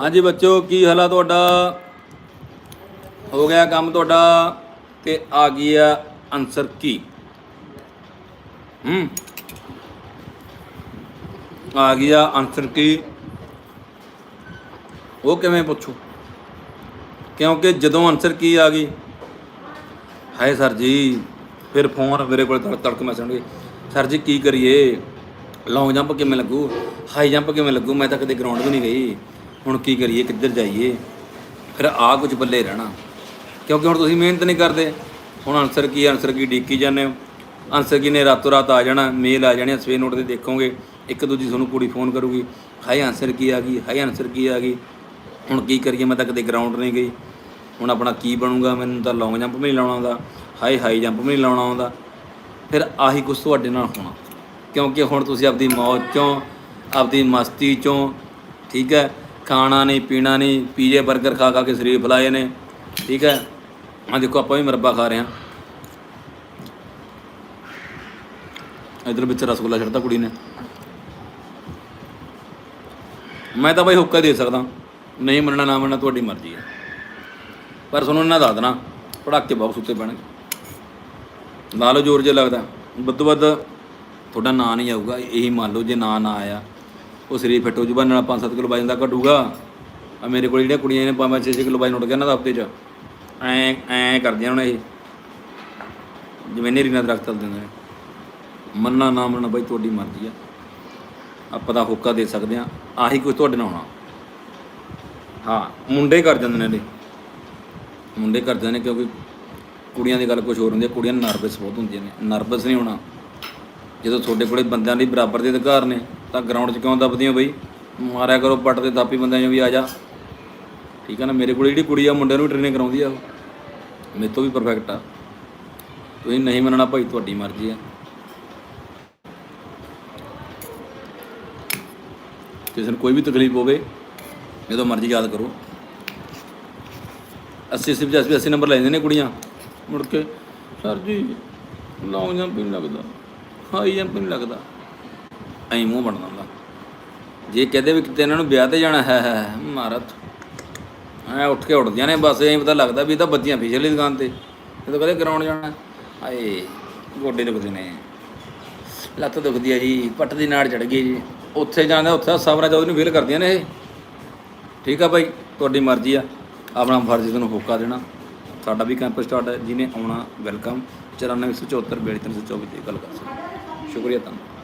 ਹਾਂਜੀ ਬੱਚੋ, ਕੀ ਹਾਲ ਆ ਤੁਹਾਡਾ? ਹੋ ਗਿਆ ਕੰਮ ਤੁਹਾਡਾ ਤੇ ਆ ਗਈ ਆਨਸਰ ਕੀ? ਹੂੰ? ਆ ਗਈ ਆਨਸਰ ਕੀ? ਉਹ ਕਿਵੇਂ ਪੁੱਛੋ? ਕਿਉਂਕਿ ਜਦੋਂ ਆਨਸਰ ਕੀ ਆ ਗਈ? ਹਾਏ ਸਰ ਜੀ, ਫਿਰ ਫੋਨ ਮੇਰੇ ਕੋਲ ਤੜਕ ਤੜਕ ਮੈਸੇਜ ਸਰ ਜੀ, ਕੀ ਕਰੀਏ? ਲੌਂਗ ਜੰਪ ਕਿਵੇਂ ਲੱਗੂ? ਹਾਈ ਜੰਪ ਕਿਵੇਂ ਲੱਗੂ? ਮੈਂ ਤਾਂ ਕਦੇ ਗਰਾਊਂਡ ਵੀ ਨਹੀਂ ਗਈ। ਹੁਣ ਕੀ ਕਰੀਏ? ਕਿੱਧਰ ਜਾਈਏ? ਫਿਰ ਆ ਕੁਝ ਬੱਲੇ ਰਹਿਣਾ। ਕਿਉਂਕਿ ਹੁਣ ਤੁਸੀਂ ਮਿਹਨਤ ਨਹੀਂ ਕਰਦੇ। ਹੁਣ ਆਨਸਰ ਕੀ ਆਨਸਰ ਕੀ ਡੀਕੀ ਜਾਂਦੇ ਹੋ? ਆਨਸਰ ਕੀ ਨੇ? ਰਾਤੋਂ ਰਾਤ ਆ ਜਾਣਾ। ਮੇਲ ਆ ਜਾਣੀ ਸਵੇਰ ਨੋਟ ਤੇ ਦੇਖੋਗੇ। ਇੱਕ ਦੂਜੀ ਤੁਹਾਨੂੰ ਕੁੜੀ ਫੋਨ ਕਰੂਗੀ। ਹਾਈ ਆਨਸਰ ਕੀ ਆ ਗਈ? ਹਾਈ ਆਨਸਰ ਕੀ ਆ ਗਈ? ਹੁਣ ਕੀ ਕਰੀਏ? ਮੈਂ ਤਾਂ ਕਦੇ ਗਰਾਊਂਡ ਨਹੀਂ ਗਈ। ਹੁਣ ਆਪਣਾ ਕੀ ਬਣੂਗਾ? ਮੈਨੂੰ ਤਾਂ ਲੌਂਗ ਜੰਪ ਵੀ ਨਹੀਂ ਲਾਉਣਾ ਆਉਂਦਾ। ਹਾਈ ਹਾਈ ਜੰਪ ਵੀ ਨਹੀਂ ਲਾਉਣਾ ਆਉਂਦਾ। ਫਿਰ ਆਹੀ ਕੁਝ ਤੁਹਾਡੇ ਨਾਲ ਹੋਣਾ। ਕਿਉਂਕਿ ਹੁਣ ਤੁਸੀਂ ਆਪਦੀ ਮੌਜ ਚੋਂ, ਆਪਦੀ ਮਸਤੀ ਚੋਂ, ਠੀਕ ਹੈ, ਖਾਣਾ ਨਹੀਂ, ਪੀਣਾ ਨਹੀਂ, ਪੀਜੇ 버ਗਰ ਖਾ ਖਾ ਕੇ ਸਰੀਰ ਫਲਾਏ ਨੇ, ਠੀਕ ਹੈ। ਆ ਦੇਖੋ, ਆਪਾਂ ਵੀ ਮਰੱਬਾ ਖਾ ਰਹੇ ਹਾਂ। ਇਧਰ ਵਿੱਚ ਰਸਗੁੱਲਾ ਛੱਡਦਾ ਕੁੜੀ ਨੇ। ਮੈਂ ਤਾਂ ਬਾਈ ਹੁੱਕਾ ਦੇ ਸਕਦਾ। ਨਹੀਂ ਮੰਨਣਾ, ਨਾ ਮੰਨਣਾ, ਤੁਹਾਡੀ ਮਰਜ਼ੀ ਹੈ। ਪਰ ਤੁਹਾਨੂੰ ਇਹਨਾਂ ਦੱਸ ਦੇਣਾ ਪੜਾਕੇ ਬਹੁਤ ਸੁੱਤੇ ਪੈਣਗੇ। ਲਾ ਲਓ ਜ਼ੋਰ ਜੇ ਲੱਗਦਾ। ਵੱਧ ਵੱਧ ਤੁਹਾਡਾ ਨਾਂ ਨਹੀਂ ਆਊਗਾ, ਇਹੀ ਮੰਨ ਲਓ ਜੇ ਨਾਂ ਨਾ ਆਇਆ। ਉਹ ਸਰੀਰ ਫਿੱਟ ਹੋ ਜੂਗਾ, ਨਾਲ 5-7 ਕਿਲੋ ਵਜਨ ਦਾ ਘਟੂਗਾ। ਆ ਮੇਰੇ ਕੋਲ ਜਿਹੜੀਆਂ ਕੁੜੀਆਂ ਨੇ 5-6 ਕਿਲੋ ਵਜਨ ਉੱਠ ਗਿਆ ਇਹਨਾਂ ਦਾ ਹਫ਼ਤੇ 'ਚ। ਐ ਐ ਕਰਦੀਆਂ ਹੁਣ ਇਹ। ਜਿਵੇਂ ਨੇਰੀ ਨਾਲ ਦਰਖਤ ਦਿੰਦੇ ਨੇ। ਮੰਨਣਾ ਨਾ ਮੰਨਣਾ ਬਾਈ, ਤੁਹਾਡੀ ਮਰਜ਼ੀ ਆ। ਆਪਾਂ ਤਾਂ ਹੋਕਾ ਦੇ ਸਕਦੇ ਆ। ਆਹੀ ਕੁਝ ਤੁਹਾਡੇ ਨਾਲ ਹੋਣਾ। ਹਾਂ, ਮੁੰਡੇ ਕਰ ਜਾਂਦੇ ਨੇ ਇਹਦੇ। ਮੁੰਡੇ ਕਰਦੇ ਨੇ ਕਿਉਂਕਿ ਕੁੜੀਆਂ ਦੀ ਗੱਲ ਕੁਝ ਹੋਰ ਹੁੰਦੀ ਹੈ ਕੁੜੀਆਂ ਨਰਵਸ ਬਹੁਤ ਹੁੰਦੀਆਂ ਨੇ। ਨਰਵਸ ਨਹੀਂ ਹੋਣਾ। ਜਦੋਂ ਤੁਹਾਡੇ ਕੋਲੇ ਬੰਦਿਆਂ ਲਈ ਬਰਾਬਰ ਦੇ ਅਧਿਕਾਰ ਨੇ, ਤਾਂ ਗਰਾਊਂਡ 'ਚ ਕਿਉਂ ਦੱਬਦੀਆਂ ਬਈ? ਮਾਰਿਆ ਕਰੋ ਪੱਟ ਤੇ ਦਾਪੀ ਬੰਦਿਆਂ ਨੂੰ ਵੀ ਆ ਜਾ। ਠੀਕ ਹੈ ਨਾ, ਮੇਰੇ ਕੋਲ ਜਿਹੜੀ ਕੁੜੀ ਆ ਮੁੰਡਿਆਂ ਨੂੰ ਵੀ ਟ੍ਰੇਨਿੰਗ ਕਰਾਉਂਦੀ ਆ ਉਹ। ਮੇਰੇ ਤੋਂ ਵੀ ਪਰਫੈਕਟ ਆ। ਤੁਸੀਂ ਨਹੀਂ ਮੰਨਣਾ ਭਾਈ, ਤੁਹਾਡੀ ਮਰਜ਼ੀ ਆ। ਕਿਸੇ ਨੂੰ ਕੋਈ ਵੀ ਤਕਲੀਫ ਹੋਵੇ, ਜਦੋਂ ਮਰਜ਼ੀ ਯਾਦ ਕਰੋ। 80 80 85 80 ਨੰਬਰ ਲੈ ਜਾਂਦੇ ਨੇ ਕੁੜੀਆਂ। ਮੁੜ ਕੇ, ਸਰ ਜੀ ਲੌਂਗ ਜੰਪ ਹੀ ਲੱਗਦਾ ਹਾਈ ਜੰਪ ਹੀ ਨਹੀਂ ਲੱਗਦਾ। ਐਂ ਮੂੰਹ ਬਣ ਜਾਂਦਾ। ਜੇ ਕਹਦੇ ਵੀ ਕਿਤੇ ਇਹਨਾਂ ਨੂੰ ਵਿਆਹ ਤੇ ਜਾਣਾ, ਹੈ ਹੈ ਮਾਰਤ ਐ ਉੱਠ ਕੇ ਉੱਠਦੀਆਂ ਨੇ, ਬਸ ਐਂ ਪਤਾ ਲੱਗਦਾ ਵੀ ਇਹ ਤਾਂ ਬੱਤੀਆਂ ਪਿਛਲੀ ਦੁਕਾਨ ਤੇ। ਇਹ ਤਾਂ ਕਦੇ ਗਰਾਊਂਡ ਜਾਣਾ। ਆਏ ਗੋਡੇ ਦੁਖਦੇ ਨੇ। ਲੱਤ ਦੁਖਦੀ ਹੈ ਜੀ, ਪੱਟ ਦੀ ਨਾੜ ਚੜ ਗਈ ਜੀ। ਉੱਥੇ ਜਾਂਦਾ, ਉੱਥੇ ਸਬਰਾਂ ਚੌਧਰੀ ਨੂੰ ਫੇਲ ਕਰਦੀਆਂ ਨੇ ਇਹ। ਠੀਕ ਆ ਭਾਈ ਤੁਹਾਡੀ ਮਰਜ਼ੀ ਆ। ਆਪਣਾ ਫਰਜ਼ ਤੁਹਾਨੂੰ ਹੋਕਾ ਦੇਣਾ। ਸਾਡਾ ਵੀ ਕੈਂਪਸ ਸਟਾਰਟ ਹੈ। ਜਿਹਨੇ ਆਉਣਾ ਵੈਲਕਮ 9474 42324 ਤੇ ਗੱਲ ਕਰ ਸਕਦੇ। ਸ਼ੁਕਰੀਆ ਤੁਹਾਨੂੰ